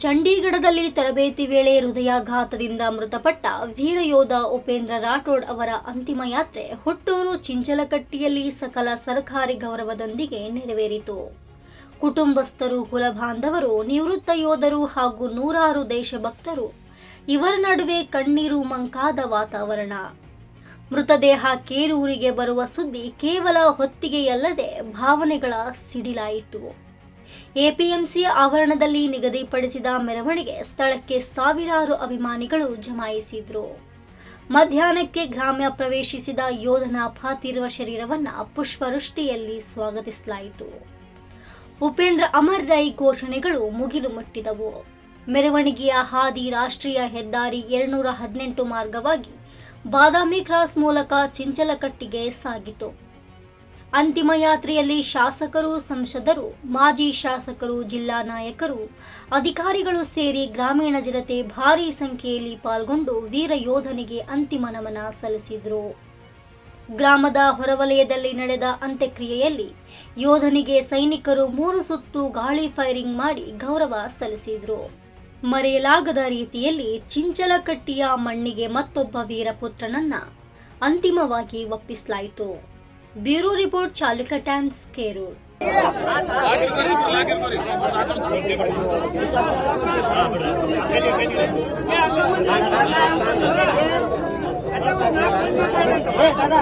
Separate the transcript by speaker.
Speaker 1: ಚಂಡೀಗಢದಲ್ಲಿ ತರಬೇತಿ ವೇಳೆ ಹೃದಯಾಘಾತದಿಂದ ಮೃತಪಟ್ಟ ವೀರಯೋಧ ಉಪೇಂದ್ರ ರಾಠೋಡ್ ಅವರ ಅಂತಿಮ ಯಾತ್ರೆ ಹುಟ್ಟೂರು ಚಿಂಚಲಕಟ್ಟಿಯಲ್ಲಿ ಸಕಲ ಸರ್ಕಾರಿ ಗೌರವದೊಂದಿಗೆ ನೆರವೇರಿತು. ಕುಟುಂಬಸ್ಥರು, ಕುಲಬಾಂಧವರು, ನಿವೃತ್ತ ಯೋಧರು ಹಾಗೂ ನೂರಾರು ದೇಶಭಕ್ತರು ಇವರ ನಡುವೆ ಕಣ್ಣೀರು ಮಂಕಾದ ವಾತಾವರಣ. ಮೃತದೇಹ ಕೇರೂರಿಗೆ ಬರುವ ಸುದ್ದಿ ಕೇವಲ ಹೊತ್ತಿಗೆಯಲ್ಲದೆ ಭಾವನೆಗಳ ಸಿಡಿಲಾಯಿತು. ಎಪಿಎಂಸಿ ಆವರಣದಲ್ಲಿ ನಿಗದಿಪಡಿಸಿದ ಮೆರವಣಿಗೆ ಸ್ಥಳಕ್ಕೆ ಸಾವಿರಾರು ಅಭಿಮಾನಿಗಳು ಜಮಾಯಿಸಿದ್ರು. ಮಧ್ಯಾಹ್ನಕ್ಕೆ ಗ್ರಾಮ್ಯ ಪ್ರವೇಶಿಸಿದ ಯೋಧನ ಪಾತಿರುವ ಶರೀರವನ್ನ ಪುಷ್ಪವೃಷ್ಟಿಯಲ್ಲಿ ಸ್ವಾಗತಿಸಲಾಯಿತು. ಉಪೇಂದ್ರ ಅಮರ್ ರೈ ಘೋಷಣೆಗಳು ಮುಗಿಲು ಮುಟ್ಟಿದವು. ಮೆರವಣಿಗೆಯ ಹಾದಿ ರಾಷ್ಟ್ರೀಯ ಹೆದ್ದಾರಿ ಎರಡ್ನೂರ ಹದಿನೆಂಟು ಮಾರ್ಗವಾಗಿ ಬಾದಾಮಿ ಕ್ರಾಸ್ ಮೂಲಕ ಚಿಂಚಲಕಟ್ಟಿಗೆ ಸಾಗಿತು. ಅಂತಿಮ ಯಾತ್ರೆಯಲ್ಲಿ ಶಾಸಕರು, ಸಂಸದರು, ಮಾಜಿ ಶಾಸಕರು, ಜಿಲ್ಲಾ ನಾಯಕರು, ಅಧಿಕಾರಿಗಳು ಸೇರಿ ಗ್ರಾಮೀಣ ಜನತೆ ಭಾರೀ ಸಂಖ್ಯೆಯಲ್ಲಿ ಪಾಲ್ಗೊಂಡು ವೀರ ಯೋಧನಿಗೆ ಅಂತಿಮ ನಮನ ಸಲ್ಲಿಸಿದರು. ಗ್ರಾಮದ ಹೊರವಲಯದಲ್ಲಿ ನಡೆದ ಅಂತ್ಯಕ್ರಿಯೆಯಲ್ಲಿ ಯೋಧನಿಗೆ ಸೈನಿಕರು ಮೂರು ಸುತ್ತು ಗಾಳಿ ಫೈರಿಂಗ್ ಮಾಡಿ ಗೌರವ ಸಲ್ಲಿಸಿದರು. ಮರೆಯಲಾಗದ ರೀತಿಯಲ್ಲಿ ಚಿಂಚಲಕಟ್ಟಿಯ ಮಣ್ಣಿಗೆ ಮತ್ತೊಬ್ಬ ವೀರಪುತ್ರನನ್ನ ಅಂತಿಮವಾಗಿ ಒಪ್ಪಿಸಲಾಯಿತು. Bureau report Chaluka Times Kerur
Speaker 2: दादा